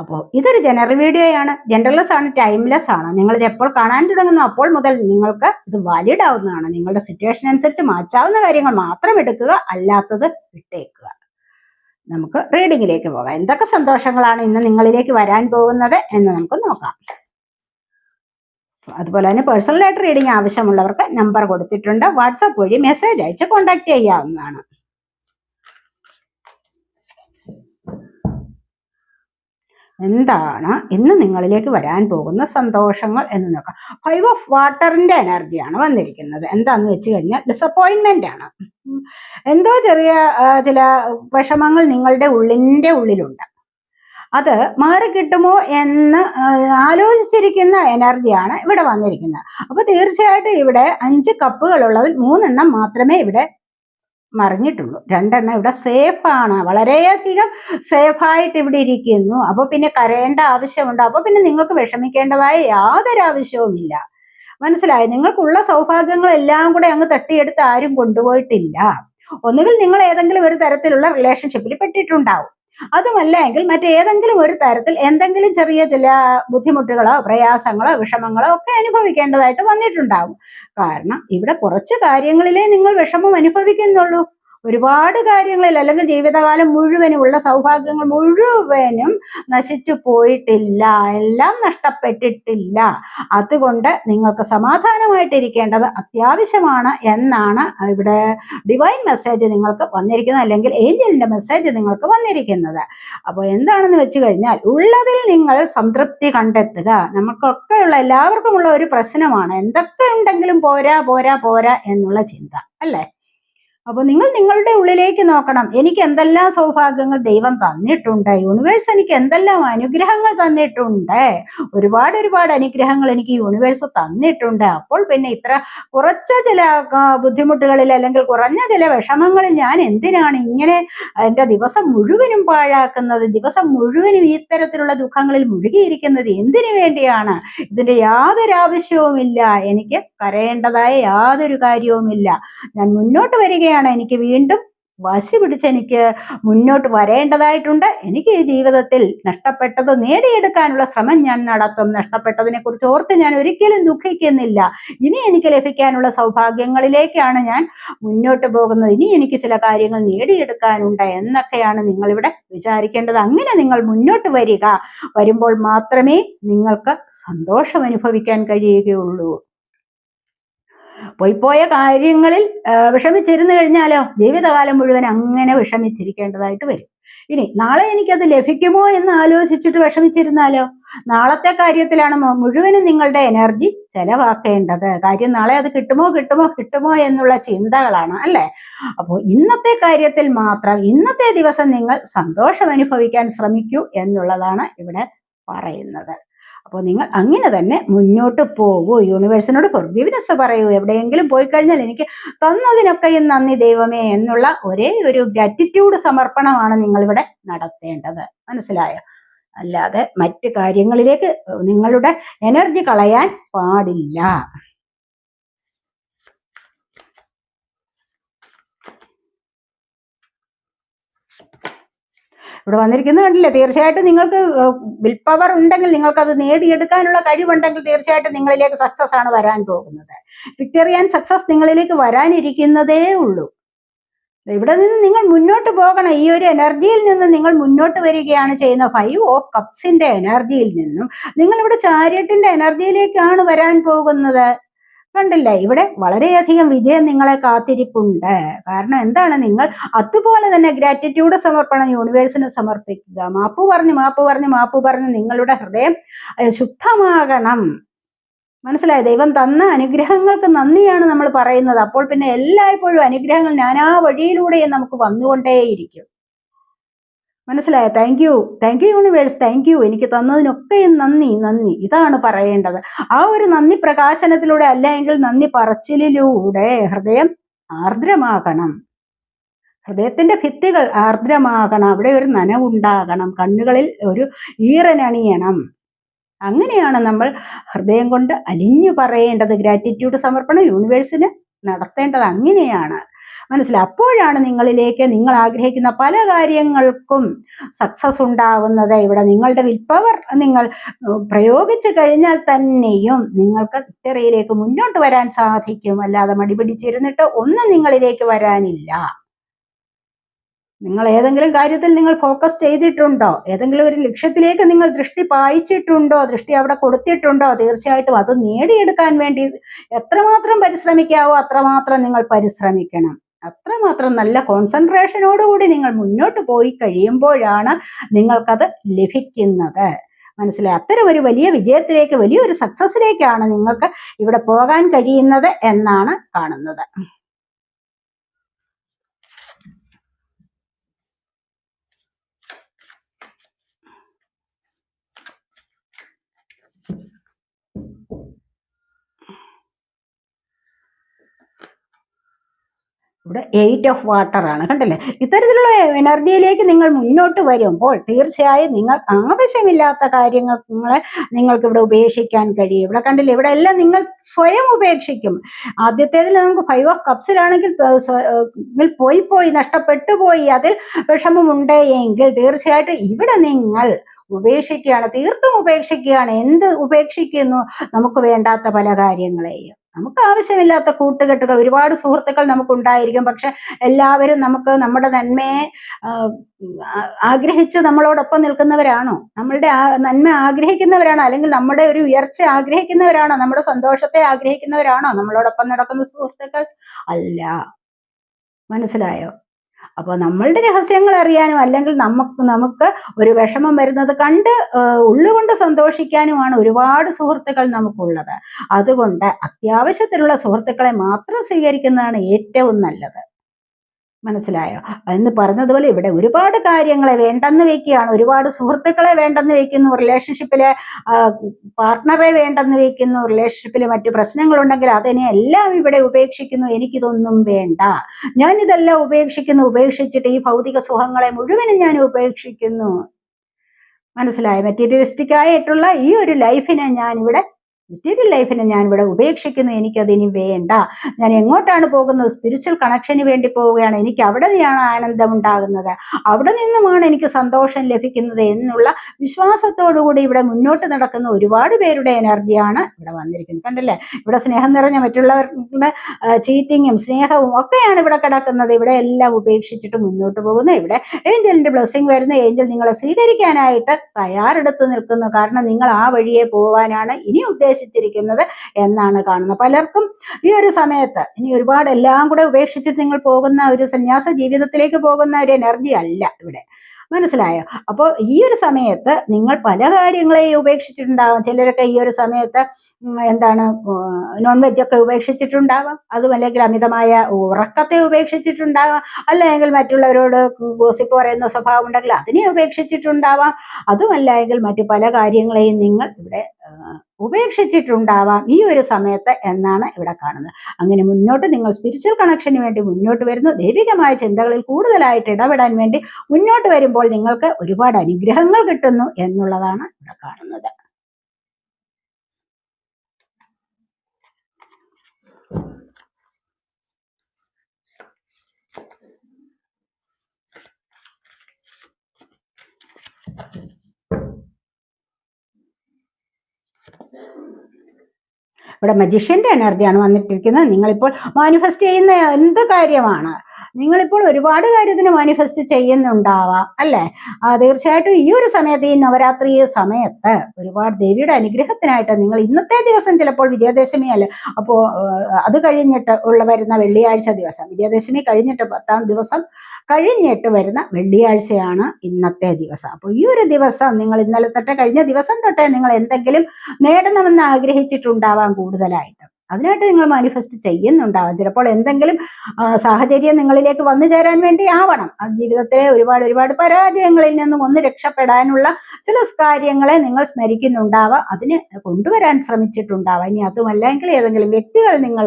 അപ്പോൾ ഇതൊരു ജനറൽ വീഡിയോയാണ് ജനറൽലെസ് ആണ് ടൈംലെസ് ആണ്. നിങ്ങൾ ഇത് എപ്പോൾ കാണാൻ തുടങ്ങുന്നു അപ്പോൾ മുതൽ നിങ്ങൾക്ക് ഇത് വാലിഡ് ആവുന്നതാണ്. നിങ്ങളുടെ സിറ്റുവേഷൻ അനുസരിച്ച് മാറ്റാവുന്ന കാര്യങ്ങൾ മാത്രം എടുക്കുക അല്ലാത്തത് വിട്ടേക്കുക. നമുക്ക് റീഡിങ്ങിലേക്ക് പോകാം. എന്തൊക്കെ സന്തോഷങ്ങളാണ് ഇന്ന് നിങ്ങളിലേക്ക് വരാൻ പോകുന്നത് എന്ന് നമുക്ക് നോക്കാം. അതുപോലെ തന്നെ പേഴ്സണലായിട്ട് റീഡിംഗ് ആവശ്യമുള്ളവർക്ക് നമ്പർ കൊടുത്തിട്ടുണ്ട്. വാട്സാപ്പ് വഴി മെസ്സേജ് അയച്ച് കോൺടാക്ട് ചെയ്യാവുന്നതാണ്. എന്താണ് ഇന്ന് നിങ്ങളിലേക്ക് വരാൻ പോകുന്ന സന്തോഷങ്ങൾ എന്ന് നോക്കാം. ഫൈവ് ഓഫ് വാട്ടറിന്റെ എനർജിയാണ് വന്നിരിക്കുന്നത്. എന്താന്ന് വെച്ച് കഴിഞ്ഞാൽ ഡിസപ്പോയിൻമെന്റ് ആണ്. എന്തോ ചെറിയ ചില വിഷമങ്ങൾ നിങ്ങളുടെ ഉള്ളിന്റെ ഉള്ളിലുണ്ട്. അത് മാറിക്കിട്ടുമോ എന്ന് ആലോചിച്ചിരിക്കുന്ന എനർജിയാണ് ഇവിടെ വന്നിരിക്കുന്നത്. അപ്പൊ തീർച്ചയായിട്ടും ഇവിടെ അഞ്ച് കപ്പുകളുള്ളതിൽ മൂന്നെണ്ണം മാത്രമേ ഇവിടെ മറിഞ്ഞിട്ടുള്ളൂ. രണ്ടെണ്ണം ഇവിടെ സേഫാണ് വളരെയധികം സേഫായിട്ട് ഇവിടെ ഇരിക്കുന്നു. അപ്പൊ പിന്നെ കരയേണ്ട ആവശ്യമുണ്ട്. അപ്പോൾ പിന്നെ നിങ്ങൾക്ക് വിഷമിക്കേണ്ടതായ യാതൊരു ആവശ്യവുമില്ല. മനസ്സിലായി? നിങ്ങൾക്കുള്ള സൗഭാഗ്യങ്ങളെല്ലാം കൂടെ അങ്ങ് തട്ടിയെടുത്ത് ആരും കൊണ്ടുപോയിട്ടില്ല. ഒന്നുകിൽ നിങ്ങൾ ഏതെങ്കിലും ഒരു തരത്തിലുള്ള റിലേഷൻഷിപ്പിൽ പെട്ടിട്ടുണ്ടാവും. അതുമല്ല എങ്കിൽ മറ്റേതെങ്കിലും ഒരു തരത്തിൽ എന്തെങ്കിലും ചെറിയ ചില ബുദ്ധിമുട്ടുകളോ പ്രയാസങ്ങളോ വിഷമങ്ങളോ ഒക്കെ അനുഭവിക്കേണ്ടതായിട്ട് വന്നിട്ടുണ്ടാവും. കാരണം ഇവിടെ കുറച്ച് കാര്യങ്ങളിലേ നിങ്ങൾ വിഷമം അനുഭവിക്കുന്നുള്ളൂ. ഒരുപാട് കാര്യങ്ങളിൽ അല്ലെങ്കിൽ ജീവിതകാലം മുഴുവനും ഉള്ള സൗഭാഗ്യങ്ങൾ മുഴുവനും നശിച്ചു പോയിട്ടില്ല. എല്ലാം നഷ്ടപ്പെട്ടിട്ടില്ല. അതുകൊണ്ട് നിങ്ങൾക്ക് സമാധാനമായിട്ടിരിക്കേണ്ടത് അത്യാവശ്യമാണ് എന്നാണ് ഇവിടെ ഡിവൈൻ മെസ്സേജ് നിങ്ങൾക്ക് വന്നിരിക്കുന്നത് അല്ലെങ്കിൽ ഏഞ്ചലിന്റെ മെസ്സേജ് നിങ്ങൾക്ക് വന്നിരിക്കുന്നത്. അപ്പോൾ എന്താണെന്ന് വെച്ച് കഴിഞ്ഞാൽ ഉള്ളതിൽ നിങ്ങൾ സംതൃപ്തി കണ്ടെത്തുക. നമുക്കൊക്കെയുള്ള എല്ലാവർക്കുമുള്ള ഒരു പ്രശ്നമാണ്. എന്തൊക്കെ ഉണ്ടെങ്കിലും പോരാ പോരാ പോരാ എന്നുള്ള ചിന്ത. അല്ലേ? അപ്പൊ നിങ്ങൾ നിങ്ങളുടെ ഉള്ളിലേക്ക് നോക്കണം. എനിക്ക് എന്തെല്ലാം സൗഭാഗ്യങ്ങൾ ദൈവം തന്നിട്ടുണ്ട്. യൂണിവേഴ്സ് എനിക്ക് എന്തെല്ലാം അനുഗ്രഹങ്ങൾ തന്നിട്ടുണ്ട്. ഒരുപാട് ഒരുപാട് അനുഗ്രഹങ്ങൾ എനിക്ക് യൂണിവേഴ്സ് തന്നിട്ടുണ്ട്. അപ്പോൾ പിന്നെ ഇത്ര കുറച്ച ചില ബുദ്ധിമുട്ടുകളിൽ അല്ലെങ്കിൽ കുറഞ്ഞ ചില വിഷമങ്ങളിൽ ഞാൻ എന്തിനാണ് ഇങ്ങനെ എന്റെ ദിവസം മുഴുവനും പാഴാക്കുന്നത്? ദിവസം മുഴുവനും ഇത്തരത്തിലുള്ള ദുഃഖങ്ങളിൽ മുഴുകിയിരിക്കുന്നത് എന്തിനു വേണ്ടിയാണ്? ഇതിന്റെ യാതൊരു ആവശ്യവുമില്ല. എനിക്ക് കരയേണ്ടതായ യാതൊരു കാര്യവുമില്ല. ഞാൻ മുന്നോട്ട് വരികയാണ് എനിക്ക് വീണ്ടും വാശി പിടിച്ച് എനിക്ക് മുന്നോട്ട് വരേണ്ടതായിട്ടുണ്ട്. എനിക്ക് ഈ ജീവിതത്തിൽ നഷ്ടപ്പെട്ടത് നേടിയെടുക്കാനുള്ള ശ്രമം ഞാൻ നടത്തും. നഷ്ടപ്പെട്ടതിനെ കുറിച്ച് ഓർത്ത് ഞാൻ ഒരിക്കലും ദുഃഖിക്കുന്നില്ല. ഇനി എനിക്ക് ലഭിക്കാനുള്ള സൗഭാഗ്യങ്ങളിലേക്കാണ് ഞാൻ മുന്നോട്ട് പോകുന്നത്. ഇനി എനിക്ക് ചില കാര്യങ്ങൾ നേടിയെടുക്കാനുണ്ട് എന്നൊക്കെയാണ് നിങ്ങളിവിടെ വിചാരിക്കേണ്ടത്. അങ്ങനെ നിങ്ങൾ മുന്നോട്ട് വരിക. വരുമ്പോൾ മാത്രമേ നിങ്ങൾക്ക് സന്തോഷം അനുഭവിക്കാൻ കഴിയുകയുള്ളൂ. പോയിപ്പോയ കാര്യങ്ങളിൽ വിഷമിച്ചിരുന്നു കഴിഞ്ഞാലോ ജീവിതകാലം മുഴുവൻ അങ്ങനെ വിഷമിച്ചിരിക്കേണ്ടതായിട്ട് വരും. ഇനി നാളെ എനിക്കത് ലഭിക്കുമോ എന്ന് ആലോചിച്ചിട്ട് വിഷമിച്ചിരുന്നാലോ? നാളത്തെ കാര്യത്തിലാണ് മുഴുവനും നിങ്ങളുടെ എനർജി ചെലവാക്കേണ്ടത്. കാര്യം നാളെ അത് കിട്ടുമോ കിട്ടുമോ കിട്ടുമോ എന്നുള്ള ചിന്തകളാണ് അല്ലേ? അപ്പോൾ ഇന്നത്തെ കാര്യത്തിൽ മാത്രം ഇന്നത്തെ ദിവസം നിങ്ങൾ സന്തോഷം അനുഭവിക്കാൻ ശ്രമിക്കൂ എന്നുള്ളതാണ് ഇവിടെ പറയുന്നത്. അപ്പോൾ നിങ്ങൾ അങ്ങനെ തന്നെ മുന്നോട്ട് പോകൂ. യൂണിവേഴ്സിനോട് ഫൊർഗീവ്നെസ് പറയൂ. എവിടെയെങ്കിലും പോയി കഴിഞ്ഞാൽ എനിക്ക് തന്നതിനൊക്കെയും നന്ദി ദൈവമേ എന്നുള്ള ഒരേ ഒരു ഗ്രാറ്റിറ്റ്യൂഡ് സമർപ്പണമാണ് നിങ്ങളിവിടെ നടത്തേണ്ടത്. മനസ്സിലായോ? അല്ലാതെ മറ്റ് കാര്യങ്ങളിലേക്ക് നിങ്ങളുടെ എനർജി കളയാൻ പാടില്ല. ഇവിടെ വന്നിരിക്കുന്നത് കണ്ടില്ലേ? തീർച്ചയായിട്ടും നിങ്ങൾക്ക് വിൽ പവർ ഉണ്ടെങ്കിൽ നിങ്ങൾക്ക് അത് നേടിയെടുക്കാനുള്ള കഴിവുണ്ടെങ്കിൽ തീർച്ചയായിട്ടും നിങ്ങളിലേക്ക് സക്സസ് ആണ് വരാൻ പോകുന്നത്. വിക്ടോറിയൻ സക്സസ് നിങ്ങളിലേക്ക് വരാനിരിക്കുന്നതേ ഉള്ളൂ. ഇവിടെ നിന്ന് നിങ്ങൾ മുന്നോട്ട് പോകണം. ഈ ഒരു എനർജിയിൽ നിന്ന് നിങ്ങൾ മുന്നോട്ട് വരികയാണ് ചെയ്യുന്ന ഫൈവ് ഓഫ് കപ്സിന്റെ എനർജിയിൽ നിന്നും നിങ്ങൾ ഇവിടെ ചാരിയറ്റിന്റെ എനർജിയിലേക്കാണ് വരാൻ പോകുന്നത്. കണ്ടില്ലേ? ഇവിടെ വളരെയധികം വിജയം നിങ്ങളെ കാത്തിരിപ്പുണ്ട്. കാരണം എന്താണ്? നിങ്ങൾ അതുപോലെ തന്നെ ഗ്രാറ്റിറ്റ്യൂഡ് സമർപ്പണം യൂണിവേഴ്സിന് സമർപ്പിക്കുക. മാപ്പ് പറഞ്ഞ് മാപ്പ് പറഞ്ഞ് മാപ്പ് പറഞ്ഞ് നിങ്ങളുടെ ഹൃദയം ശുദ്ധമാകണം. മനസ്സിലായി? ദൈവം തന്ന അനുഗ്രഹങ്ങൾക്ക് നന്ദിയാണ് നമ്മൾ പറയുന്നത്. അപ്പോൾ പിന്നെ എല്ലായ്പ്പോഴും അനുഗ്രഹങ്ങൾ നാനാ വഴിയിലൂടെയും നമുക്ക് വന്നുകൊണ്ടേയിരിക്കും. മനസ്സിലായോ? Thank you thank you universe thank you എനിക്ക് തന്നതിനൊക്കെയും നന്ദി നന്ദി. ഇതാണ് പറയേണ്ടത്. ആ ഒരു നന്ദി പ്രകാശനത്തിലൂടെ അല്ലെങ്കിൽ നന്ദി പറച്ചിലിലൂടെ ഹൃദയം ആർദ്രമാകണം. ഹൃദയത്തിന്റെ ഭിത്തികൾ ആർദ്രമാകണം. അവിടെ ഒരു നനവുണ്ടാകണം. കണ്ണുകളിൽ ഒരു ഈറനണിയണം അങ്ങനെയാണ് നമ്മൾ ഹൃദയം കൊണ്ട് അലിഞ്ഞു പറയേണ്ടത്. ഗ്രാറ്റിറ്റ്യൂഡ് സമർപ്പണം യൂണിവേഴ്സിന് നടത്തേണ്ടത് അങ്ങനെയാണ്. മനസ്സിലായി. അപ്പോഴാണ് നിങ്ങളിലേക്ക് നിങ്ങൾ ആഗ്രഹിക്കുന്ന പല കാര്യങ്ങൾക്കും സക്സസ് ഉണ്ടാകുന്നത് ഇവിടെ നിങ്ങളുടെ വിൽപ്പവർ നിങ്ങൾ പ്രയോഗിച്ചു കഴിഞ്ഞാൽ തന്നെയും നിങ്ങൾക്ക് വിക്ടറിയിലേക്ക് മുന്നോട്ട് വരാൻ സാധിക്കും. അല്ലാതെ മടിപിടിച്ചിരുന്നിട്ട് ഒന്നും നിങ്ങളിലേക്ക് വരാനില്ല. നിങ്ങൾ ഏതെങ്കിലും കാര്യത്തിൽ നിങ്ങൾ ഫോക്കസ് ചെയ്തിട്ടുണ്ടോ? ഏതെങ്കിലും ഒരു ലക്ഷ്യത്തിലേക്ക് നിങ്ങൾ ദൃഷ്ടി പായിച്ചിട്ടുണ്ടോ? ദൃഷ്ടി അവിടെ കൊടുത്തിട്ടുണ്ടോ? തീർച്ചയായിട്ടും അത് നേടിയെടുക്കാൻ വേണ്ടി എത്രമാത്രം പരിശ്രമിക്കാവോ അത്രമാത്രം നിങ്ങൾ പരിശ്രമിക്കണം. അത്രമാത്രം നല്ല കോൺസെൻട്രേഷനോടുകൂടി നിങ്ങൾ മുന്നോട്ട് പോയി കഴിയുമ്പോഴാണ് നിങ്ങൾക്കത് ലഭിക്കുന്നത്. മനസ്സിലായി? അത്തരം ഒരു വലിയ വിജയത്തിലേക്ക് വലിയൊരു സക്സസ്സിലേക്കാണ് നിങ്ങൾക്ക് ഇവിടെ പോകാൻ കഴിയുന്നത് എന്നാണ് കാണുന്നത്. ഇവിടെ എയ്റ്റ് ഓഫ് വാട്ടർ ആണ് കണ്ടല്ലേ? ഇത്തരത്തിലുള്ള എനർജിയിലേക്ക് നിങ്ങൾ മുന്നോട്ട് വരുമ്പോൾ തീർച്ചയായും നിങ്ങൾ ആവശ്യമില്ലാത്ത കാര്യങ്ങൾ നിങ്ങളെ നിങ്ങൾക്ക് ഇവിടെ ഉപേക്ഷിക്കാൻ കഴിയും. ഇവിടെ കണ്ടില്ലേ? ഇവിടെ എല്ലാം നിങ്ങൾ സ്വയം ഉപേക്ഷിക്കും. ആദ്യത്തേതിൽ നമുക്ക് ഫൈവ് ഓഫ് കപ്സിലാണെങ്കിൽ പോയി പോയി നഷ്ടപ്പെട്ടു പോയി അതിൽ വിഷമമുണ്ട് എങ്കിൽ തീർച്ചയായിട്ടും ഇവിടെ നിങ്ങൾ ഉപേക്ഷിക്കുകയാണ് തീർത്തും ഉപേക്ഷിക്കുകയാണ്. എന്ത് ഉപേക്ഷിക്കുന്നു? നമുക്ക് വേണ്ടാത്ത പല കാര്യങ്ങളെയും. നമുക്ക് ആവശ്യമില്ലാത്ത കൂട്ടുകെട്ടുകൾ ഒരുപാട് സുഹൃത്തുക്കൾ നമുക്കുണ്ടായിരിക്കും. പക്ഷെ എല്ലാവരും നമുക്ക് നമ്മുടെ നന്മയെ ആഗ്രഹിച്ച് നമ്മളോടൊപ്പം നിൽക്കുന്നവരാണോ? നമ്മളുടെ നന്മ ആഗ്രഹിക്കുന്നവരാണോ? അല്ലെങ്കിൽ നമ്മുടെ ഒരു ഉയർച്ച ആഗ്രഹിക്കുന്നവരാണോ? നമ്മുടെ സന്തോഷത്തെ ആഗ്രഹിക്കുന്നവരാണോ? നമ്മളോടൊപ്പം നടക്കുന്ന സുഹൃത്തുക്കൾ? അല്ല. മനസ്സിലായോ? അപ്പോൾ നമ്മളുടെ രഹസ്യങ്ങൾ അറിയാനും അല്ലെങ്കിൽ നമുക്ക് നമുക്ക് ഒരു വിഷമം വരുന്നത് കണ്ട് ഉള്ളുകൊണ്ട് സന്തോഷിക്കാനുമാണ് ഒരുപാട് സുഹൃത്തുക്കൾ നമുക്കുള്ളത്. അതുകൊണ്ട് അത്യാവശ്യത്തിലുള്ള സുഹൃത്തുക്കളെ മാത്രം സ്വീകരിക്കുന്നതാണ് ഏറ്റവും നല്ലത്. മനസ്സിലായോ? എന്ന് പറഞ്ഞതുപോലെ ഇവിടെ ഒരുപാട് കാര്യങ്ങളെ വേണ്ടെന്ന് വെക്കുകയാണ്. ഒരുപാട് സുഹൃത്തുക്കളെ വേണ്ടെന്ന് വെക്കുന്നു. റിലേഷൻഷിപ്പിലെ പാർട്ട്ണറെ വേണ്ടെന്ന് വെക്കുന്നു. റിലേഷൻഷിപ്പിൽ മറ്റു പ്രശ്നങ്ങളുണ്ടെങ്കിൽ അതിനെ എല്ലാം ഇവിടെ ഉപേക്ഷിക്കുന്നു. എനിക്കിതൊന്നും വേണ്ട. ഞാൻ ഇതെല്ലാം ഉപേക്ഷിക്കുന്നു. ഉപേക്ഷിച്ചിട്ട് ഈ ഭൗതിക സുഖങ്ങളെ മുഴുവനും ഞാൻ ഉപേക്ഷിക്കുന്നു. മനസ്സിലായ? മെറ്റീരിയലിസ്റ്റിക് ആയിട്ടുള്ള ഈ ഒരു ലൈഫിനെ ഞാൻ ഇവിടെ മെറ്റീരിയൽ ലൈഫിനെ ഞാൻ ഇവിടെ ഉപേക്ഷിക്കുന്നു. എനിക്കതിനി വേണ്ട. ഞാൻ എങ്ങോട്ടാണ് പോകുന്നത്? സ്പിരിച്വൽ കണക്ഷന് വേണ്ടി പോവുകയാണ്. എനിക്ക് അവിടെ നിന്നാണ് ആനന്ദം ഉണ്ടാകുന്നത് അവിടെ നിന്നുമാണ് എനിക്ക് സന്തോഷം ലഭിക്കുന്നത് എന്നുള്ള വിശ്വാസത്തോടുകൂടി ഇവിടെ മുന്നോട്ട് നടക്കുന്ന ഒരുപാട് പേരുടെ എനർജിയാണ് ഇവിടെ വന്നിരിക്കുന്നത്. കണ്ടല്ലേ? ഇവിടെ സ്നേഹം നിറഞ്ഞ മറ്റുള്ളവരുടെ ചീറ്റിങ്ങും സ്നേഹവും ഒക്കെയാണ് ഇവിടെ കിടക്കുന്നത്. ഇവിടെ എല്ലാം ഉപേക്ഷിച്ചിട്ട് മുന്നോട്ട് പോകുന്നു. ഇവിടെ ഏഞ്ചലിന്റെ ബ്ലെസ്സിങ് വരുന്ന. ഏഞ്ചൽ നിങ്ങളെ സ്വീകരിക്കാനായിട്ട് തയ്യാറെടുത്ത് നിൽക്കുന്നു. കാരണം നിങ്ങൾ ആ വഴിയെ പോവാനാണ് ഇനി ഉദ്ദേശിക്കുന്നത് ഉദ്ദേശിച്ചിരിക്കുന്നത് എന്നാണ് കാണുന്നത്. പലർക്കും ഈ ഒരു സമയത്ത് ഇനി ഒരുപാട് എല്ലാം കൂടെ ഉപേക്ഷിച്ചിട്ട് നിങ്ങൾ പോകുന്ന ഒരു സന്യാസ ജീവിതത്തിലേക്ക് പോകുന്ന ഒരു എനർജി അല്ല ഇവിടെ. മനസ്സിലായോ? അപ്പോൾ ഈ ഒരു സമയത്ത് നിങ്ങൾ പല കാര്യങ്ങളെയും ഉപേക്ഷിച്ചിട്ടുണ്ടാവാം. ചിലരൊക്കെ ഈ ഒരു സമയത്ത് എന്താണ് നോൺ വെജ് ഒക്കെ ഉപേക്ഷിച്ചിട്ടുണ്ടാവാം. അതും അല്ലെങ്കിൽ അമിതമായ ഉറക്കത്തെ ഉപേക്ഷിച്ചിട്ടുണ്ടാവാം. അല്ലെങ്കിൽ മറ്റുള്ളവരോട് ഗോസിപ്പ് പറയുന്ന സ്വഭാവം ഉണ്ടെങ്കിൽ അതിനെ ഉപേക്ഷിച്ചിട്ടുണ്ടാവാം. അതുമല്ല എങ്കിൽ മറ്റു പല കാര്യങ്ങളെയും നിങ്ങൾ ഇവിടെ ഉപേക്ഷിച്ചിട്ടുണ്ടാവാം ഈ ഒരു സമയത്ത് എന്നാണ് ഇവിടെ കാണുന്നത്. അങ്ങനെ മുന്നോട്ട് നിങ്ങൾ സ്പിരിച്വൽ കണക്ഷന് വേണ്ടി മുന്നോട്ട് വരുന്നു. ദൈവികമായ ചിന്തകളിൽ കൂടുതലായിട്ട് ഇടപെടാൻ വേണ്ടി മുന്നോട്ട് വരുമ്പോൾ നിങ്ങൾക്ക് ഒരുപാട് അനുഗ്രഹങ്ങൾ കിട്ടുന്നു എന്നുള്ളതാണ് ഇവിടെ കാണുന്നത്. ഇവിടെ മജിഷ്യന്റെ എനർജിയാണ് വന്നിട്ടിരിക്കുന്നത്. നിങ്ങളിപ്പോൾ മാനിഫെസ്റ്റ് ചെയ്യുന്ന എന്ത് കാര്യമാണ്? നിങ്ങളിപ്പോൾ ഒരുപാട് കാര്യത്തിന് മാനിഫെസ്റ്റ് ചെയ്യുന്നുണ്ടാവാം അല്ലേ? തീർച്ചയായിട്ടും ഈ ഒരു സമയത്ത് ഈ നവരാത്രി സമയത്ത് ഒരുപാട് ദേവിയുടെ അനുഗ്രഹത്തിനായിട്ട് നിങ്ങൾ ഇന്നത്തെ ദിവസം ചിലപ്പോൾ വിജയദശമി അല്ല അപ്പോൾ അത് കഴിഞ്ഞിട്ട് ഉള്ള വരുന്ന വെള്ളിയാഴ്ച ദിവസം വിജയദശമി കഴിഞ്ഞിട്ട് പത്താം ദിവസം കഴിഞ്ഞിട്ട് വരുന്ന വെള്ളിയാഴ്ചയാണ് ഇന്നത്തെ ദിവസം. അപ്പോൾ ഈ ഒരു ദിവസം നിങ്ങൾ ഇന്നലെ തൊട്ടേ കഴിഞ്ഞ ദിവസം തൊട്ടേ നിങ്ങൾ എന്തെങ്കിലും നേടണമെന്ന് ആഗ്രഹിച്ചിട്ടുണ്ടാവാം കൂടുതലായിട്ട്. അതിനായിട്ട് നിങ്ങൾ മാനിഫെസ്റ്റ് ചെയ്യുന്നുണ്ടാവാം. ചിലപ്പോൾ എന്തെങ്കിലും സാഹചര്യം നിങ്ങളിലേക്ക് വന്നു ചേരാൻ വേണ്ടി ആവണം. ജീവിതത്തിലെ ഒരുപാട് ഒരുപാട് പരാജയങ്ങളിൽ നിന്നും ഒന്ന് രക്ഷപ്പെടാനുള്ള ചില കാര്യങ്ങളെ നിങ്ങൾ സ്മരിക്കുന്നുണ്ടാവാം. അതിന് കൊണ്ടുവരാൻ ശ്രമിച്ചിട്ടുണ്ടാവാം. ഇനി അതുമല്ലെങ്കിൽ ഏതെങ്കിലും വ്യക്തികൾ നിങ്ങൾ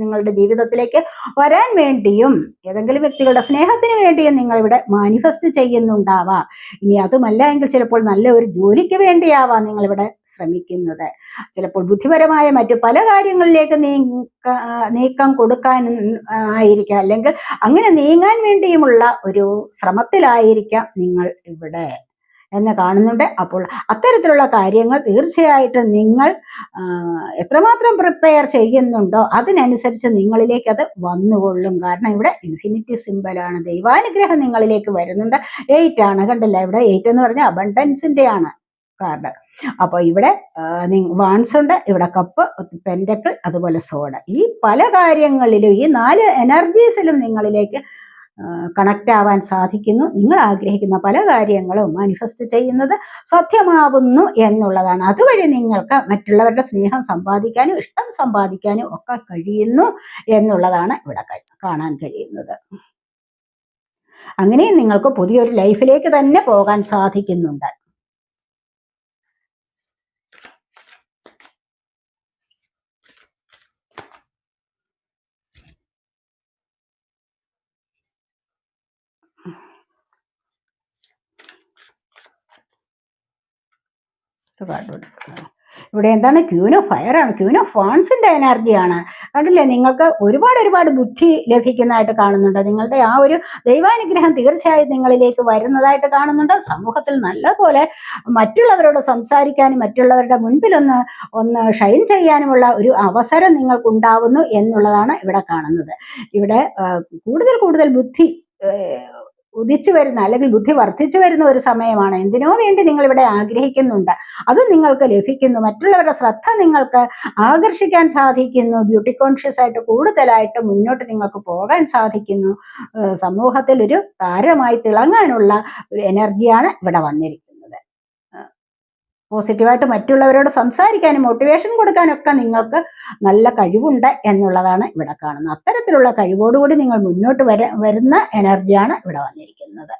നിങ്ങളുടെ ജീവിതത്തിലേക്ക് വരാൻ വേണ്ടിയും ഏതെങ്കിലും വ്യക്തികളുടെ സ്നേഹത്തിന് വേണ്ടിയും നിങ്ങൾ ഇവിടെ മാനിഫെസ്റ്റ് ചെയ്യുന്നുണ്ടാവാം. ഇനി അതുമല്ല എങ്കിൽ ചിലപ്പോൾ നല്ല ഒരു ജോലിക്ക് വേണ്ടിയാവാം നിങ്ങളിവിടെ ശ്രമിക്കുന്നത്. ചിലപ്പോൾ ബുദ്ധിപരമായ മറ്റു പല കാര്യങ്ങളിലേക്ക് നീക്ക നീക്കം കൊടുക്കാൻ ആയിരിക്കാം. അല്ലെങ്കിൽ അങ്ങനെ നീങ്ങാൻ വേണ്ടിയുമുള്ള ഒരു ശ്രമത്തിലായിരിക്കാം നിങ്ങൾ ഇവിടെ. എന്ന് കാണുന്നുണ്ട്. അപ്പോൾ അത്തരത്തിലുള്ള കാര്യങ്ങൾ തീർച്ചയായിട്ടും നിങ്ങൾ എത്രമാത്രം പ്രിപ്പയർ ചെയ്യുന്നുണ്ടോ അതിനനുസരിച്ച് നിങ്ങളിലേക്ക് അത് വന്നുകൊള്ളും. കാരണം ഇവിടെ ഇൻഫിനിറ്റി സിമ്പലാണ് ദൈവാനുഗ്രഹം നിങ്ങളിലേക്ക് വരുന്നുണ്ട്. എയ്റ്റ് ആണ്. കണ്ടില്ല? ഇവിടെ എയ്റ്റ് എന്ന് പറഞ്ഞാൽ അബണ്ടൻസിന്റെ ആണ് കാർഡ് അപ്പോൾ ഇവിടെ വാൺസ് ഉണ്ട്. ഇവിടെ കപ്പ് പെൻഡക്കിൾ അതുപോലെ സോഡ ഈ പല കാര്യങ്ങളിലും ഈ നാല് എനർജീസിലും നിങ്ങളിലേക്ക് കണക്റ്റ് ആവാൻ സാധിക്കുന്നു. നിങ്ങൾ ആഗ്രഹിക്കുന്ന പല കാര്യങ്ങളും മാനിഫെസ്റ്റ് ചെയ്യുന്നത് സത്യമാവുന്നു എന്നുള്ളതാണ്. അതുവഴി നിങ്ങൾക്ക് മറ്റുള്ളവരുടെ സ്നേഹം സമ്പാദിക്കാനും ഇഷ്ടം സമ്പാദിക്കാനും ഒക്കെ കഴിയുന്നു എന്നുള്ളതാണ് ഇവിടെ കാണാൻ കഴിയുന്നത്. അങ്ങനെയും നിങ്ങൾക്ക് പുതിയൊരു ലൈഫിലേക്ക് തന്നെ പോകാൻ സാധിക്കുന്നുണ്ട്. ഇവിടെ എന്താണ്? ക്യൂൻ ഓഫ് ഫയർ ആണ്. ക്യൂൻ ഓഫ് ഫോൺസിന്റെ എനർജിയാണ് കണ്ടില്ലേ? നിങ്ങൾക്ക് ഒരുപാട് ഒരുപാട് ബുദ്ധി ലഭിക്കുന്നതായിട്ട് കാണുന്നുണ്ട്. നിങ്ങളുടെ ആ ഒരു ദൈവാനുഗ്രഹം തീർച്ചയായും നിങ്ങളിലേക്ക് വരുന്നതായിട്ട് കാണുന്നുണ്ട്. സമൂഹത്തിൽ നല്ലപോലെ മറ്റുള്ളവരോട് സംസാരിക്കാനും മറ്റുള്ളവരുടെ മുൻപിലൊന്ന് ഒന്ന് ഷൈൻ ചെയ്യാനുമുള്ള ഒരു അവസരം നിങ്ങൾക്കുണ്ടാവുന്നു എന്നുള്ളതാണ് ഇവിടെ കാണുന്നത്. ഇവിടെ കൂടുതൽ കൂടുതൽ ബുദ്ധി ഉദിച്ചു വരുന്ന അല്ലെങ്കിൽ ബുദ്ധി വർദ്ധിച്ചു വരുന്ന ഒരു സമയമാണ്. എന്തിനോ വേണ്ടി നിങ്ങൾ ഇവിടെ ആഗ്രഹിക്കുന്നുണ്ട്. അത് നിങ്ങൾക്ക് ലഭിക്കുന്നു. മറ്റുള്ളവരുടെ ശ്രദ്ധ നിങ്ങൾക്ക് ആകർഷിക്കാൻ സാധിക്കുന്നു. ബ്യൂട്ടി കോൺഷ്യസ് ആയിട്ട് കൂടുതലായിട്ട് മുന്നോട്ട് നിങ്ങൾക്ക് പോകാൻ സാധിക്കുന്നു. സമൂഹത്തിൽ ഒരു താരമായി തിളങ്ങാനുള്ള ഒരു എനർജിയാണ് ഇവിടെ വന്നിരിക്കുന്നത്. പോസിറ്റീവായിട്ട് മറ്റുള്ളവരോട് സംസാരിക്കാനും മോട്ടിവേഷൻ കൊടുക്കാനൊക്കെ നിങ്ങൾക്ക് നല്ല കഴിവുണ്ട് എന്നുള്ളതാണ് ഇവിടെ കാണുന്നത്. അത്തരത്തിലുള്ള കഴിവോടുകൂടി നിങ്ങൾ മുന്നോട്ട് വര വരുന്ന എനർജിയാണ് ഇവിടെ വന്നിരിക്കുന്നത്.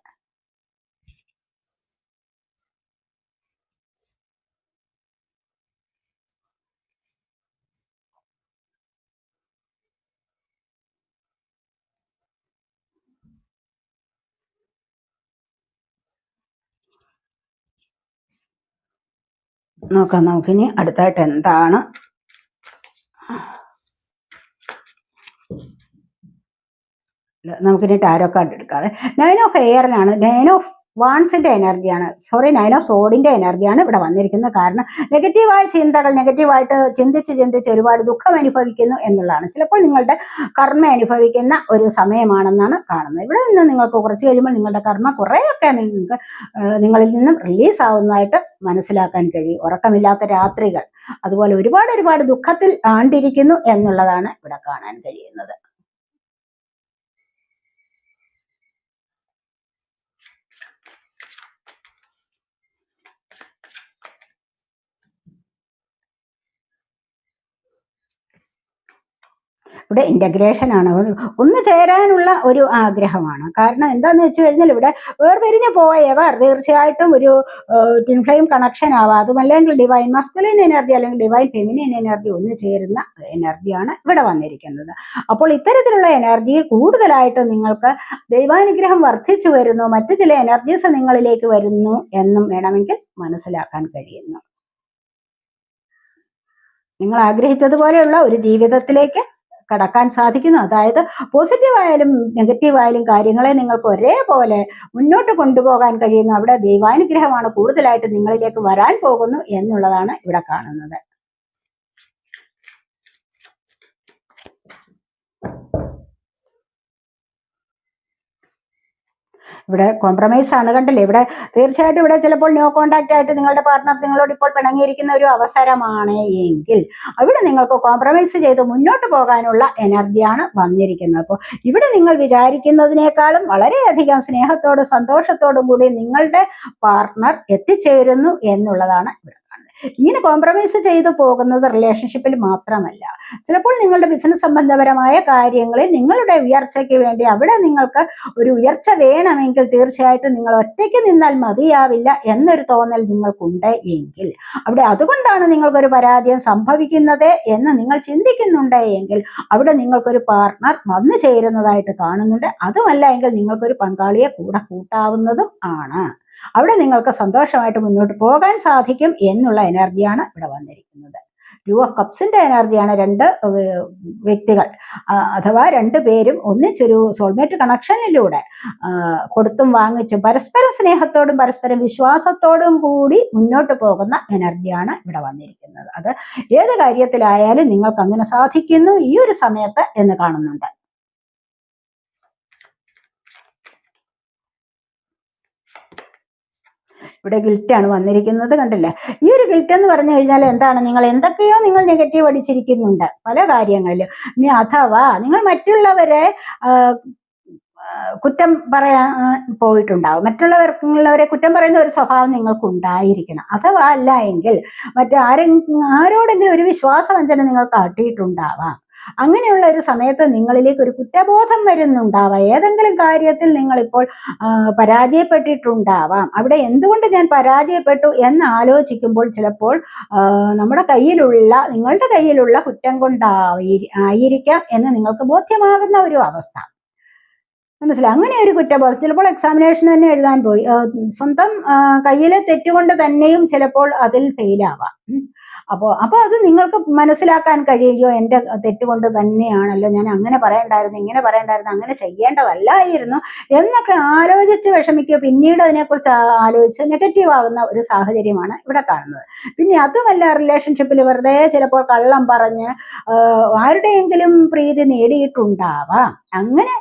നോക്കാം നമുക്കിനി അടുത്തായിട്ട് എന്താണ്? നമുക്കിനി ടാരോ കാർഡ് എടുക്കാതെ നയൻ ഓഫ് എയറിനാണ് നയൻ ഓഫ് വാൺസിന്റെ എനർജിയാണ് സോറി നൈൻ ഓഫ് സോഡിന്റെ എനർജിയാണ് ഇവിടെ വന്നിരിക്കുന്നത്. കാരണം നെഗറ്റീവായ ചിന്തകൾ നെഗറ്റീവായിട്ട് ചിന്തിച്ച് ചിന്തിച്ച് ഒരുപാട് ദുഃഖം അനുഭവിക്കുന്നു എന്നുള്ളതാണ്. ചിലപ്പോൾ നിങ്ങളുടെ കർമ്മ അനുഭവിക്കുന്ന ഒരു സമയമാണെന്നാണ് കാണുന്നത്. ഇവിടെ നിന്ന് നിങ്ങൾക്ക് കുറച്ച് കഴിയുമ്പോൾ നിങ്ങളുടെ കർമ്മ കുറേയൊക്കെ നിങ്ങൾക്ക് നിങ്ങളിൽ നിന്നും റിലീസ് ആവുന്നതായിട്ട് മനസ്സിലാക്കാൻ കഴിയും. ഉറക്കമില്ലാത്ത രാത്രികൾ അതുപോലെ ഒരുപാട് ഒരുപാട് ദുഃഖത്തിൽ ആണ്ടിരിക്കുന്നു എന്നുള്ളതാണ് ഇവിടെ കാണാൻ കഴിയുന്നത്. ഇവിടെ ഇന്റഗ്രേഷൻ ആണ്. ഒന്ന് ചേരാനുള്ള ഒരു ആഗ്രഹമാണ്. കാരണം എന്താന്ന് വെച്ച് കഴിഞ്ഞാൽ ഇവിടെ വേർപിരിഞ്ഞു പോയവർ തീർച്ചയായിട്ടും ഒരു ടിൻ ഫ്ലെയിം കണക്ഷൻ ആവാം. അതുമല്ലെങ്കിൽ ഡിവൈൻ മസ്കുലിൻ എനർജി അല്ലെങ്കിൽ ഡിവൈൻ ഫെമിനിൻ എനർജി ഒന്ന് ചേരുന്ന എനർജിയാണ് ഇവിടെ വന്നിരിക്കുന്നത്. അപ്പോൾ ഇത്തരത്തിലുള്ള എനർജിയിൽ കൂടുതലായിട്ട് നിങ്ങൾക്ക് ദൈവാനുഗ്രഹം വർദ്ധിച്ചു വരുന്നു. മറ്റു ചില എനർജീസ് നിങ്ങളിലേക്ക് വരുന്നു എന്നും വേണമെങ്കിൽ മനസ്സിലാക്കാൻ കഴിയുന്നു. നിങ്ങൾ ആഗ്രഹിച്ചതുപോലെയുള്ള ഒരു ജീവിതത്തിലേക്ക് കടക്കാൻ സാധിക്കുന്നു. അതായത് പോസിറ്റീവായാലും നെഗറ്റീവായാലും കാര്യങ്ങളെ നിങ്ങൾക്ക് ഒരേപോലെ മുന്നോട്ട് കൊണ്ടുപോകാൻ കഴിയുന്നു അവിടെ ദൈവാനുഗ്രഹമാണ് കൂടുതലായിട്ട് നിങ്ങളിലേക്ക് വരാൻ പോകുന്നു എന്നുള്ളതാണ് ഇവിടെ കാണുന്നത്. ഇവിടെ കോംപ്രമൈസ് ആണ് കണ്ടില്ലേ? ഇവിടെ തീർച്ചയായിട്ടും ഇവിടെ ചിലപ്പോൾ നോ കോണ്ടാക്ട് ആയിട്ട് നിങ്ങളുടെ പാർട്ട്ണർ നിങ്ങളോട് ഇപ്പോൾ പിണങ്ങിയിരിക്കുന്ന ഒരു അവസരമാണ് എങ്കിൽ അവിടെ നിങ്ങൾക്ക് കോംപ്രമൈസ് ചെയ്ത് മുന്നോട്ട് പോകാനുള്ള എനർജിയാണ് വന്നിരിക്കുന്നത്. അപ്പോൾ ഇവിടെ നിങ്ങൾ വിചാരിക്കുന്നതിനേക്കാളും വളരെയധികം സ്നേഹത്തോടും സന്തോഷത്തോടും കൂടി നിങ്ങളുടെ പാർട്ട്ണർ എത്തിച്ചേരുന്നു എന്നുള്ളതാണ് ഇവിടെ. ഇങ്ങനെ കോംപ്രമൈസ് ചെയ്തു പോകുന്നത് റിലേഷൻഷിപ്പിൽ മാത്രമല്ല. ചിലപ്പോൾ നിങ്ങളുടെ ബിസിനസ് സംബന്ധപരമായ കാര്യങ്ങളിൽ നിങ്ങളുടെ ഉയർച്ചയ്ക്ക് വേണ്ടി അവിടെ നിങ്ങൾക്ക് ഒരു ഉയർച്ച വേണമെങ്കിൽ തീർച്ചയായിട്ടും നിങ്ങൾ ഒറ്റയ്ക്ക് നിന്നാൽ മതിയാവില്ല എന്നൊരു തോന്നൽ നിങ്ങൾക്കുണ്ട് എങ്കിൽ. അവിടെ അതുകൊണ്ടാണ് നിങ്ങൾക്കൊരു പരാജയം സംഭവിക്കുന്നത് എന്ന് നിങ്ങൾ ചിന്തിക്കുന്നുണ്ട് എങ്കിൽ അവിടെ നിങ്ങൾക്കൊരു പാർട്ട്ണർ വന്നു ചേരുന്നതായിട്ട് കാണുന്നുണ്ട്. അതുമല്ല എങ്കിൽ നിങ്ങൾക്കൊരു പങ്കാളിയെ കൂടെ കൂട്ടാവുന്നതും ആണ്. അവിടെ നിങ്ങൾക്ക് സന്തോഷമായിട്ട് മുന്നോട്ട് പോകാൻ സാധിക്കും എന്നുള്ള എനർജിയാണ് ഇവിടെ വന്നിരിക്കുന്നത്. ടു ഓഫ് കപ്സിന്റെ എനർജിയാണ് രണ്ട് വ്യക്തികൾ. അഥവാ രണ്ട് പേരും ഒന്നിച്ചൊരു സോൾമേറ്റ് കണക്ഷനിലൂടെ കൊടുത്തും വാങ്ങിച്ചും പരസ്പരം സ്നേഹത്തോടും പരസ്പരം വിശ്വാസത്തോടും കൂടി മുന്നോട്ട് പോകുന്ന എനർജിയാണ് ഇവിടെ വന്നിരിക്കുന്നത്. അത് ഏത് കാര്യത്തിലായാലും നിങ്ങൾക്ക് അങ്ങനെ സാധിക്കുന്നു ഈ ഒരു സമയത്ത് എന്ന് കാണുന്നുണ്ട്. ഇവിടെ ഗിൽറ്റാണ് വന്നിരിക്കുന്നത് കണ്ടില്ല? ഈ ഒരു ഗിൽറ്റ് എന്ന് പറഞ്ഞു കഴിഞ്ഞാൽ എന്താണ്? നിങ്ങൾ എന്തൊക്കെയോ നിങ്ങൾ നെഗറ്റീവ് അടിച്ചിരിക്കുന്നുണ്ട് പല കാര്യങ്ങളിലും. ഇനി അഥവാ നിങ്ങൾ മറ്റുള്ളവരെ കുറ്റം പറയാൻ പോയിട്ടുണ്ടാവും. മറ്റുള്ളവർക്കുള്ളവരെ കുറ്റം പറയുന്ന ഒരു സ്വഭാവം നിങ്ങൾക്ക് ഉണ്ടായിരിക്കണം അഥവാ അല്ല എങ്കിൽ മറ്റാരെ ആരോടെങ്കിലും ഒരു വിശ്വാസവഞ്ചന നിങ്ങൾ കാട്ടിയിട്ടുണ്ടാവാം. അങ്ങനെയുള്ള ഒരു സമയത്ത് നിങ്ങളിലേക്ക് ഒരു കുറ്റബോധം വരുന്നുണ്ടാവാം. ഏതെങ്കിലും കാര്യത്തിൽ നിങ്ങളിപ്പോൾ പരാജയപ്പെട്ടിട്ടുണ്ടാവാം. അവിടെ എന്തുകൊണ്ട് ഞാൻ പരാജയപ്പെട്ടു എന്ന് ആലോചിക്കുമ്പോൾ ചിലപ്പോൾ നമ്മുടെ കയ്യിലുള്ള നിങ്ങളുടെ കയ്യിലുള്ള കുറ്റം കൊണ്ടായി ആയിരിക്കാം എന്ന് നിങ്ങൾക്ക് ബോധ്യമാകുന്ന ഒരു അവസ്ഥ. മനസ്സിലായി? അങ്ങനെ ഒരു കുറ്റബോധം. ചിലപ്പോൾ എക്സാമിനേഷൻ തന്നെ എഴുതാൻ പോയി. സ്വന്തം കയ്യിലെ തെറ്റുകൊണ്ട് തന്നെയും ചിലപ്പോൾ അതിൽ ഫെയിലാവാം അപ്പോൾ അപ്പോൾ അത് നിങ്ങൾക്ക് മനസ്സിലാക്കാൻ കഴിയുകയോ എന്റെ തെറ്റുകൊണ്ട് തന്നെയാണല്ലോ ഞാൻ അങ്ങനെ പറയണ്ടായിരുന്നു ഇങ്ങനെ പറയണ്ടായിരുന്നു അങ്ങനെ ചെയ്യേണ്ടതല്ലായിരുന്നു എന്നൊക്കെ ആലോചിച്ച് വിഷമിക്കുക. പിന്നീട് അതിനെക്കുറിച്ച് ആലോചിച്ച് നെഗറ്റീവ് ആകുന്ന ഒരു സാഹചര്യമാണ് ഇവിടെ കാണുന്നത്. പിന്നെ അതുമല്ല റിലേഷൻഷിപ്പിൽ വെറുതെ ചിലപ്പോൾ കള്ളം പറഞ്ഞ് ആരുടെയെങ്കിലും പ്രീതി നേടിയിട്ടുണ്ടാവാം. അങ്ങനെ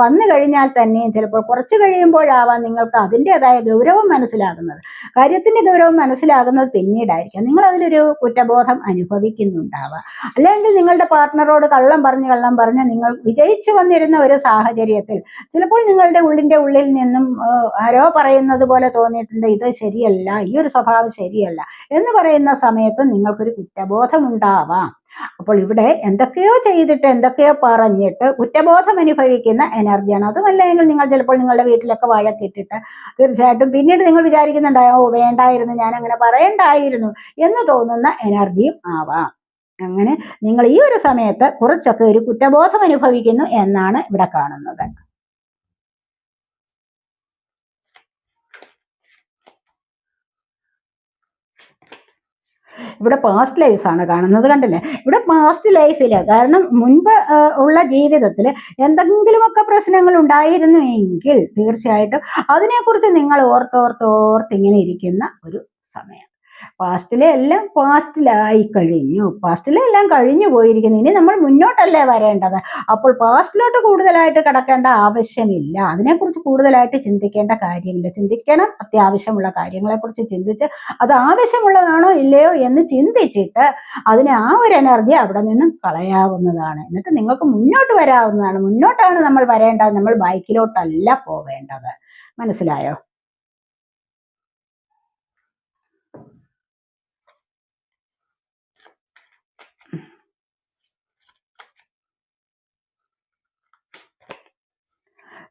വന്നു കഴിഞ്ഞാൽ തന്നെയും ചിലപ്പോൾ കുറച്ച് കഴിയുമ്പോഴാവാം നിങ്ങൾക്ക് അതിന്റെതായ ഗൗരവം മനസ്സിലാകുന്നത്. കാര്യത്തിന്റെ ഗൗരവം മനസ്സിലാകുന്നത് പിന്നീടായിരിക്കാം. നിങ്ങൾ അതിലൊരു കുറ്റബോധം അനുഭവിക്കുന്നുണ്ടാവുക അല്ലെങ്കിൽ നിങ്ങളുടെ പാർട്ട്ണറോട് കള്ളം പറഞ്ഞ് കള്ളം പറഞ്ഞ് നിങ്ങൾ വിജയിച്ചു വന്നിരുന്ന ഒരു സാഹചര്യത്തിൽ ചിലപ്പോൾ നിങ്ങളുടെ ഉള്ളിന്റെ ഉള്ളിൽ നിന്നും ആരോ പറയുന്നത് പോലെ തോന്നിയിട്ടുണ്ട് ഇത് ശരിയല്ല ഈ ഒരു സ്വഭാവം ശരിയല്ല എന്ന് പറയുന്ന സമയത്ത് നിങ്ങൾക്കൊരു കുറ്റബോധം ഉണ്ടാവാം. അപ്പോൾ ഇവിടെ എന്തൊക്കെയോ ചെയ്തിട്ട് എന്തൊക്കെയോ പറഞ്ഞിട്ട് കുറ്റബോധം അനുഭവിക്കുന്ന എനർജിയാണ് അതുമല്ലെങ്കിൽ നിങ്ങൾ ചിലപ്പോൾ നിങ്ങളുടെ വീട്ടിലൊക്കെ വഴക്കിട്ടിട്ട് തീർച്ചയായിട്ടും പിന്നീട് നിങ്ങൾ വിചാരിക്കുന്നുണ്ടായോ ഓ വേണ്ടായിരുന്നു ഞാൻ അങ്ങനെ പറയണ്ടായിരുന്നു എന്ന് തോന്നുന്ന എനർജിയും ആവാം. അങ്ങനെ നിങ്ങൾ ഈ ഒരു സമയത്ത് കുറച്ചൊക്കെ ഒരു കുറ്റബോധം അനുഭവിക്കുന്നു എന്നാണ് ഇവിടെ കാണുന്നത്. ഇവിടെ പാസ്റ്റ് ലൈഫ്സ് ആണ് കാണുന്നത് കണ്ടില്ലേ? ഇവിടെ പാസ്റ്റ് ലൈഫിൽ കാരണം മുൻപ് ഉള്ള ജീവിതത്തിൽ എന്തെങ്കിലുമൊക്കെ പ്രശ്നങ്ങൾ ഉണ്ടായിരുന്നു എങ്കിൽ തീർച്ചയായിട്ടും അതിനെക്കുറിച്ച് നിങ്ങൾ ഓർത്തോർത്തോർത്ത് ഇങ്ങനെ ഇരിക്കുന്ന ഒരു സമയം. പാസ്റ്റിലെ എല്ലാം പാസ്റ്റിലായി കഴിഞ്ഞു. പാസ്റ്റിലെ എല്ലാം കഴിഞ്ഞു പോയിരിക്കുന്നു. ഇനി നമ്മൾ മുന്നോട്ടല്ലേ വരേണ്ടത്? അപ്പോൾ പാസ്റ്റിലോട്ട് കൂടുതലായിട്ട് കിടക്കേണ്ട ആവശ്യമില്ല. അതിനെക്കുറിച്ച് കൂടുതലായിട്ട് ചിന്തിക്കേണ്ട കാര്യമില്ല. ചിന്തിക്കണം. അത്യാവശ്യമുള്ള കാര്യങ്ങളെക്കുറിച്ച് ചിന്തിച്ച് അത് ആവശ്യമുള്ളതാണോ ഇല്ലയോ എന്ന് ചിന്തിച്ചിട്ട് അതിനെ ആ ഒരു എനർജി അവിടെ നിന്നും കളയാവുന്നതാണ്. എന്നിട്ട് നിങ്ങൾക്ക് മുന്നോട്ട് വരാവുന്നതാണ്. മുന്നോട്ടാണ് നമ്മൾ വരേണ്ടത്. നമ്മൾ ബൈക്കിലോട്ടല്ല പോവേണ്ടത്. മനസ്സിലായോ?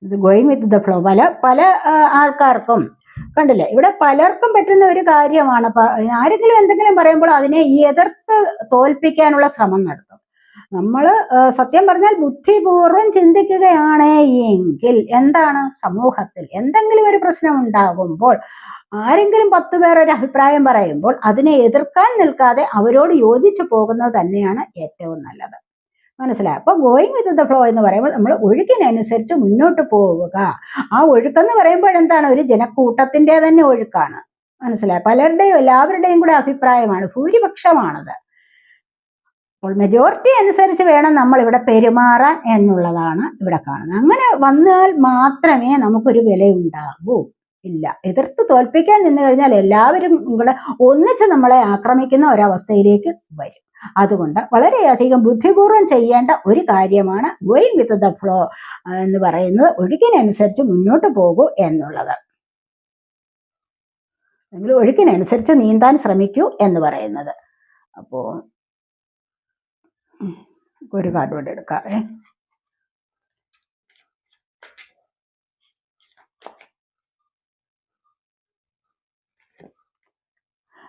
ഇത് ഗോയിങ് വിത്ത് ദ ഫ്ലോ പല പല ആൾക്കാർക്കും കണ്ടില്ലേ? ഇവിടെ പലർക്കും പറ്റുന്ന ഒരു കാര്യമാണ് ആരെങ്കിലും എന്തെങ്കിലും പറയുമ്പോൾ അതിനെ എതിർത്ത് തോൽപ്പിക്കാനുള്ള ശ്രമം നടത്തും. നമ്മൾ സത്യം പറഞ്ഞാൽ ബുദ്ധിപൂർവം ചിന്തിക്കുകയാണ് എങ്കിൽ എന്താണ് സമൂഹത്തിൽ എന്തെങ്കിലും ഒരു പ്രശ്നം ഉണ്ടാകുമ്പോൾ ആരെങ്കിലും പത്ത് പേർ ഒരു അഭിപ്രായം പറയുമ്പോൾ അതിനെ എതിർക്കാൻ നിൽക്കാതെ അവരോട് യോജിച്ചു പോകുന്നത് തന്നെയാണ് ഏറ്റവും നല്ലത്. മനസ്സിലായി. അപ്പൊ ഗോയിങ് വിത്ത് ദ ഫ്ലോ എന്ന് പറയുമ്പോൾ നമ്മൾ ഒഴുക്കിനനുസരിച്ച് മുന്നോട്ട് പോവുക. ആ ഒഴുക്കെന്ന് പറയുമ്പോൾ എന്താണ്? ഒരു ജനക്കൂട്ടത്തിന്റെ തന്നെ ഒഴുക്കാണ്. മനസ്സിലായി? പലരുടെയും എല്ലാവരുടെയും കൂടെ അഭിപ്രായമാണ്. ഭൂരിപക്ഷമാണത്. അപ്പോൾ മെജോറിറ്റി അനുസരിച്ച് വേണം നമ്മൾ ഇവിടെ പെരുമാറാൻ എന്നുള്ളതാണ് ഇവിടെ കാണുന്നത്. അങ്ങനെ വന്നാൽ മാത്രമേ നമുക്കൊരു വിലയുണ്ടാകൂ. ഇല്ല. എതിർത്ത് തോൽപ്പിക്കാൻ നിന്ന് കഴിഞ്ഞാൽ എല്ലാവരും കൂടെ ഒന്നിച്ച് നമ്മളെ ആക്രമിക്കുന്ന ഒരവസ്ഥയിലേക്ക് വരും. അതുകൊണ്ട് വളരെയധികം ബുദ്ധിപൂർവം ചെയ്യേണ്ട ഒരു കാര്യമാണ് ഗോയിങ് വിത്ത് ദ ഫ്ലോ എന്ന് പറയുന്നത് ഒഴുക്കിനനുസരിച്ച് മുന്നോട്ട് പോകൂ എന്നുള്ളത്. അല്ലെങ്കിൽ ഒഴുക്കിനനുസരിച്ച് നീന്താൻ ശ്രമിക്കൂ എന്ന് പറയുന്നത്. അപ്പോൾ ഒരു കാർഡ് കൂടെ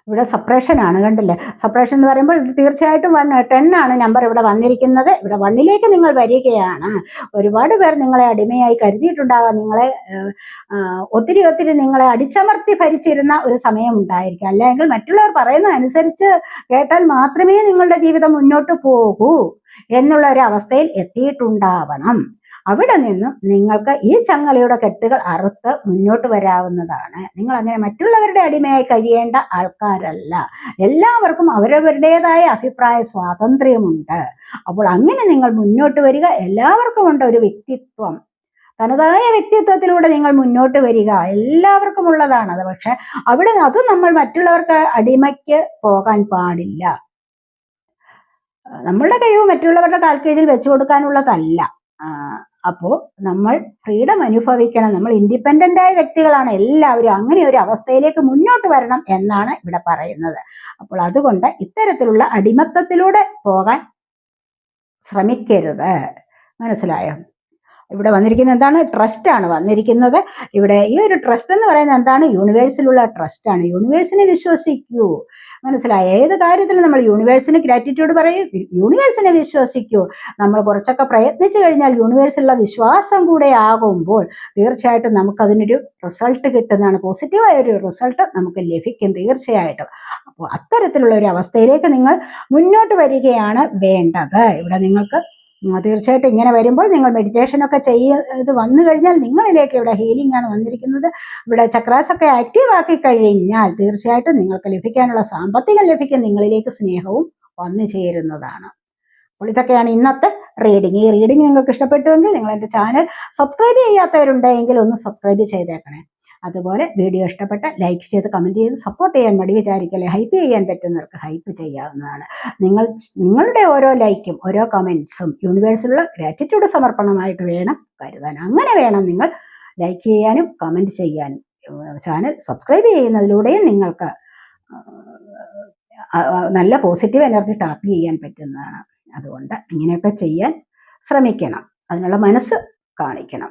ഇവിടെ സെപ്പറേഷൻ ആണ് കണ്ടില്ലേ? സെപ്പറേഷൻ എന്ന് പറയുമ്പോൾ തീർച്ചയായിട്ടും വൺ ടെൻ ആണ് നമ്പർ ഇവിടെ വന്നിരിക്കുന്നത്. ഇവിടെ വണ്ണിലേക്ക് നിങ്ങൾ വരികയാണ്. ഒരുപാട് പേർ നിങ്ങളെ അടിമയായി കരുതിയിട്ടുണ്ടാകാം. നിങ്ങളെ ഒത്തിരി ഒത്തിരി നിങ്ങളെ അടിച്ചമർത്തി ഭരിച്ചിരുന്ന ഒരു സമയം ഉണ്ടായിരിക്കാം. അല്ലെങ്കിൽ മറ്റുള്ളവർ പറയുന്ന അനുസരിച്ച് കേട്ടാൽ മാത്രമേ നിങ്ങളുടെ ജീവിതം മുന്നോട്ട് പോകൂ എന്നുള്ള ഒരു അവസ്ഥയിൽ എത്തിയിട്ടുണ്ടാവണം. അവിടെ നിന്നും നിങ്ങൾക്ക് ഈ ചങ്ങലയുടെ കെട്ടുകൾ അറുത്ത് മുന്നോട്ട് വരാവുന്നതാണ്. നിങ്ങൾ അങ്ങനെ മറ്റുള്ളവരുടെ അടിമയായി കഴിയേണ്ട ആൾക്കാരല്ല. എല്ലാവർക്കും അവരവരുടേതായ അഭിപ്രായ സ്വാതന്ത്ര്യമുണ്ട്. അപ്പോൾ അങ്ങനെ നിങ്ങൾ മുന്നോട്ട് വരിക. എല്ലാവർക്കും ഉണ്ട് ഒരു വ്യക്തിത്വം. തനതായ വ്യക്തിത്വത്തിലൂടെ നിങ്ങൾ മുന്നോട്ട് വരിക. എല്ലാവർക്കും ഉള്ളതാണ് അത്. പക്ഷെ അവിടെ അത് നമ്മൾ മറ്റുള്ളവർക്ക് അടിമയ്ക്ക് പോകാൻ പാടില്ല. നമ്മളുടെ കഴിവ് മറ്റുള്ളവരുടെ കാൽക്കീഴിൽ വെച്ചു കൊടുക്കാനുള്ളതല്ല. അപ്പോൾ നമ്മൾ ഫ്രീഡം അനുഭവിക്കണം. നമ്മൾ ഇൻഡിപെൻഡന്റ് ആയ വ്യക്തികളാണ്. എല്ലാവരും അങ്ങനെ ഒരു അവസ്ഥയിലേക്ക് മുന്നോട്ട് വരണം എന്നാണ് ഇവിടെ പറയുന്നത്. അപ്പോൾ അതുകൊണ്ട് ഇത്തരത്തിലുള്ള അടിമത്തത്തിലൂടെ പോകാൻ ശ്രമിക്കരുത്. മനസ്സിലായോ? ഇവിടെ വന്നിരിക്കുന്നത് എന്താണ്? ട്രസ്റ്റ് ആണ് വന്നിരിക്കുന്നത്. ഇവിടെ ഈ ഒരു ട്രസ്റ്റ് എന്ന് പറയുന്നത് എന്താണ്? യൂണിവേഴ്സിലുള്ള ട്രസ്റ്റ് ആണ്. യൂണിവേഴ്സിനെ വിശ്വസിക്കൂ. മനസ്സിലായോ. ഏത് കാര്യത്തിലും നമ്മൾ യൂണിവേഴ്സിന് ഗ്രാറ്റിറ്റ്യൂഡ് പറയൂ. യൂണിവേഴ്സിനെ വിശ്വസിക്കൂ. നമ്മൾ കുറച്ചൊക്കെ പ്രയത്നിച്ചു കഴിഞ്ഞാൽ യൂണിവേഴ്സിലുള്ള വിശ്വാസം കൂടെ ആകുമ്പോൾ തീർച്ചയായിട്ടും നമുക്കതിനൊരു റിസൾട്ട് കിട്ടുന്നതാണ്. പോസിറ്റീവായ ഒരു റിസൾട്ട് നമുക്ക് ലഭിക്കും തീർച്ചയായിട്ടും. അപ്പോൾ അത്തരത്തിലുള്ള ഒരു അവസ്ഥയിലേക്ക് നിങ്ങൾ മുന്നോട്ട് വരികയാണ് വേണ്ടത്. ഇവിടെ നിങ്ങൾക്ക് തീർച്ചയായിട്ടും ഇങ്ങനെ വരുമ്പോൾ നിങ്ങൾ മെഡിറ്റേഷൻ ഒക്കെ ചെയ്യ ഇത് വന്നു കഴിഞ്ഞാൽ നിങ്ങളിലേക്ക് ഇവിടെ ഹീലിംഗ് ആണ് വന്നിരിക്കുന്നത്. ഇവിടെ ചക്രാസ് ഒക്കെ ആക്റ്റീവ് ആക്കി കഴിഞ്ഞാൽ തീർച്ചയായിട്ടും നിങ്ങൾക്ക് ലഭിക്കാനുള്ള സാമ്പത്തികം ലഭിക്കും നിങ്ങളിലേക്ക് സ്നേഹവും വന്നു ചേരുന്നതാണ്. അപ്പോൾ ഇതൊക്കെയാണ് ഇന്നത്തെ റീഡിംഗ് ഈ റീഡിംഗ് നിങ്ങൾക്ക് ഇഷ്ടപ്പെട്ടുവെങ്കിൽ നിങ്ങൾ എന്റെ ചാനൽ സബ്സ്ക്രൈബ് ചെയ്യാത്തവരുണ്ടെങ്കിൽ ഒന്ന് സബ്സ്ക്രൈബ് ചെയ്തേക്കണേ. അതുപോലെ വീഡിയോ ഇഷ്ടപ്പെട്ട ലൈക്ക് ചെയ്ത് കമന്റ് ചെയ്ത് സപ്പോർട്ട് ചെയ്യാൻ മടി വിചാരിക്കല്ലേ? ഹൈപ്പ് ചെയ്യാൻ പറ്റുന്നവർക്ക് ഹൈപ്പ് ചെയ്യാവുന്നതാണ്. നിങ്ങൾ നിങ്ങളുടെ ഓരോ ലൈക്കും ഓരോ കമൻസും യൂണിവേഴ്സിലുള്ള ഗ്രാറ്റിറ്റ്യൂഡ് സമർപ്പണമായിട്ട് വേണം കരുതാൻ. അങ്ങനെ വേണം നിങ്ങൾ ലൈക്ക് ചെയ്യാനും കമന്റ് ചെയ്യാനും. ചാനൽ സബ്സ്ക്രൈബ് ചെയ്യുന്നതിലൂടെയും നിങ്ങൾക്ക് നല്ല പോസിറ്റീവ് എനർജി ടാപ്പ് ചെയ്യാൻ പറ്റുന്നതാണ്. അതുകൊണ്ട് ഇങ്ങനെയൊക്കെ ചെയ്യാൻ ശ്രമിക്കണം. അതിനുള്ള മനസ്സ് കാണിക്കണം.